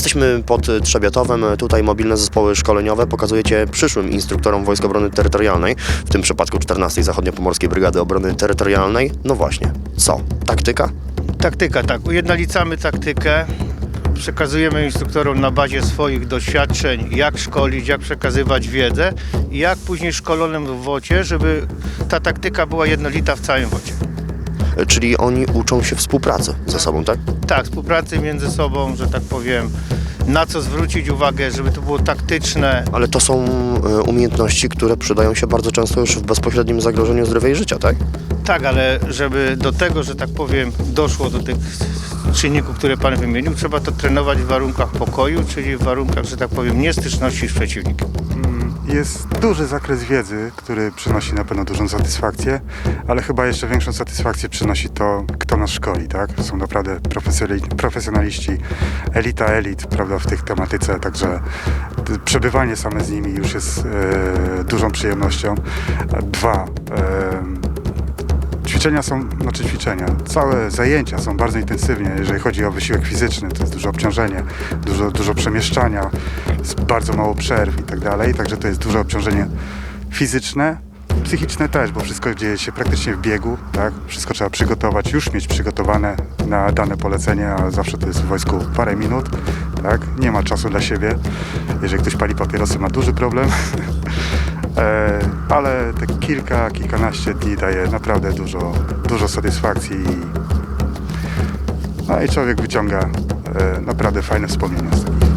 Jesteśmy pod Trzebiatowem, tutaj mobilne zespoły szkoleniowe pokazujecie przyszłym instruktorom Wojsk Obrony Terytorialnej, w tym przypadku 14 Zachodniopomorskiej Brygady Obrony Terytorialnej. No właśnie, co? Taktyka? Taktyka, tak. Ujednolicamy taktykę. Przekazujemy instruktorom na bazie swoich doświadczeń, jak szkolić, jak przekazywać wiedzę i jak później szkolonym w WOcie, żeby ta taktyka była jednolita w całym WOcie. Czyli oni uczą się współpracy ze sobą, tak? Tak, współpracy między sobą, że tak powiem, na co zwrócić uwagę, żeby to było taktyczne. Ale to są e, umiejętności, które przydają się bardzo często już w bezpośrednim zagrożeniu zdrowia i życia, tak? Tak, ale żeby do tego, że tak powiem, doszło do tych czynników, które Pan wymienił, trzeba to trenować w warunkach pokoju, czyli w warunkach, że tak powiem, niestyczności z przeciwnikiem. Jest duży zakres wiedzy, który przynosi na pewno dużą satysfakcję, ale chyba jeszcze większą satysfakcję przynosi to, kto nas szkoli, tak? Są naprawdę profesjonali- profesjonaliści, elita elit, prawda, w tych tematyce, także przebywanie same z nimi już jest e, dużą przyjemnością. Dwa, e, Ćwiczenia są, znaczy ćwiczenia, całe zajęcia są bardzo intensywnie, jeżeli chodzi o wysiłek fizyczny, to jest duże obciążenie, dużo, dużo przemieszczania, bardzo mało przerw i tak dalej, także to jest duże obciążenie fizyczne, psychiczne też, bo wszystko dzieje się praktycznie w biegu, tak? Wszystko trzeba przygotować, już mieć przygotowane na dane polecenie, a zawsze to jest w wojsku parę minut, tak? Nie ma czasu dla siebie. Jeżeli ktoś pali papierosy, ma duży problem. E, ale te kilka, kilkanaście dni daje naprawdę dużo, dużo satysfakcji i, no i człowiek wyciąga e, naprawdę fajne wspomnienia z tego.